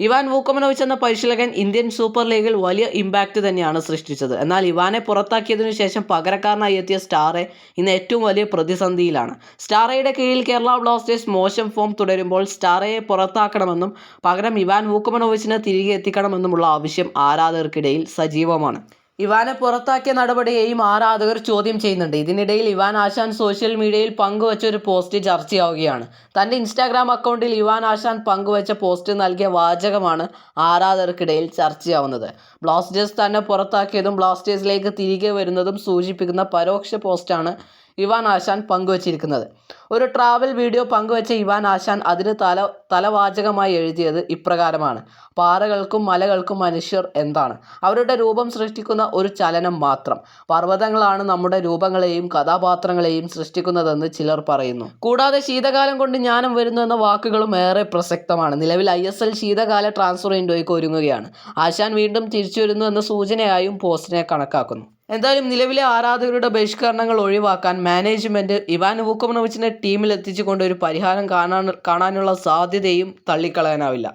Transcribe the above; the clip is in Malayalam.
ഇവാൻ വൂക്കമനോവിച്ച് എന്ന പരിശീലകൻ ഇന്ത്യൻ സൂപ്പർ ലീഗിൽ വലിയ ഇമ്പാക്റ്റ് തന്നെയാണ് സൃഷ്ടിച്ചത്. എന്നാൽ ഇവാനെ പുറത്താക്കിയതിനു ശേഷം പകരക്കാരനായി എത്തിയ സ്റ്റാറെ ഇന്ന് ഏറ്റവും വലിയ പ്രതിസന്ധിയിലാണ്. സ്റ്റാറയുടെ കീഴിൽ കേരള ബ്ലാസ്റ്റേഴ്സ് മോശം ഫോം തുടരുമ്പോൾ സ്റ്റാറയെ പുറത്താക്കണമെന്നും പകരം ഇവാൻ വൂക്കമനോവിച്ചിനെ തിരികെ എത്തിക്കണമെന്നുമുള്ള ആവശ്യം ആരാധകർക്കിടയിൽ സജീവമാണ്. ഇവാനെ പുറത്താക്കിയ നടപടിയെയും ആരാധകർ ചോദ്യം ചെയ്യുന്നുണ്ട്. ഇതിനിടയിൽ ഇവാൻ ആശാൻ സോഷ്യൽ മീഡിയയിൽ പങ്കുവച്ച ഒരു പോസ്റ്റ് ചർച്ചയാവുകയാണ്. തന്റെ ഇൻസ്റ്റാഗ്രാം അക്കൗണ്ടിൽ ഇവാൻ ആശാൻ പങ്കുവച്ച പോസ്റ്റ് നൽകിയ വാചകമാണ് ആരാധകർക്കിടയിൽ ചർച്ചയാവുന്നത്. ബ്ലാസ്റ്റേഴ്സ് തന്നെ പുറത്താക്കിയതും ബ്ലാസ്റ്റേഴ്സിലേക്ക് തിരികെ വരുന്നതും സൂചിപ്പിക്കുന്ന പരോക്ഷ പോസ്റ്റാണ് ഇവാൻ ആശാൻ പങ്കുവച്ചിരിക്കുന്നത്. ഒരു ട്രാവൽ വീഡിയോ പങ്കുവച്ച ഇവാൻ ആശാൻ അതിന് തല തലവാചകമായി എഴുതിയത് ഇപ്രകാരമാണ്. പാറകൾക്കും മലകൾക്കും മനുഷ്യർ എന്താണ്? അവരുടെ രൂപം സൃഷ്ടിക്കുന്ന ഒരു ചലനം മാത്രം. പർവതങ്ങളാണ് നമ്മുടെ രൂപങ്ങളെയും കഥാപാത്രങ്ങളെയും സൃഷ്ടിക്കുന്നതെന്ന് ചിലർ പറയുന്നു. കൂടാതെ ശീതകാലം കൊണ്ട് ജ്ഞാനം വരുന്നു എന്ന വാക്കുകളും ഏറെ പ്രസക്തമാണ്. നിലവിൽ ഐ എസ് എൽ ശീതകാല ട്രാൻസ്ഫർ വിൻഡോയ്ക്ക് ഒരുങ്ങുകയാണ്. ആശാൻ വീണ്ടും തിരിച്ചു വരുന്നു എന്ന സൂചനയായും പോസ്റ്റിനെ കണക്കാക്കുന്നു. എന്തായാലും നിലവിലെ ആരാധകരുടെ ബഹിഷ്കരണങ്ങൾ ഒഴിവാക്കാൻ മാനേജ്മെന്റ് ഇവാൻ വൂക്കമനോവിച്ചിനെ ടീമിൽ എത്തിച്ചുകൊണ്ട് ഒരു പരിഹാരം കാണാൻ കാണാനുള്ള സാധ്യതയും തള്ളിക്കളയാനാവില്ല.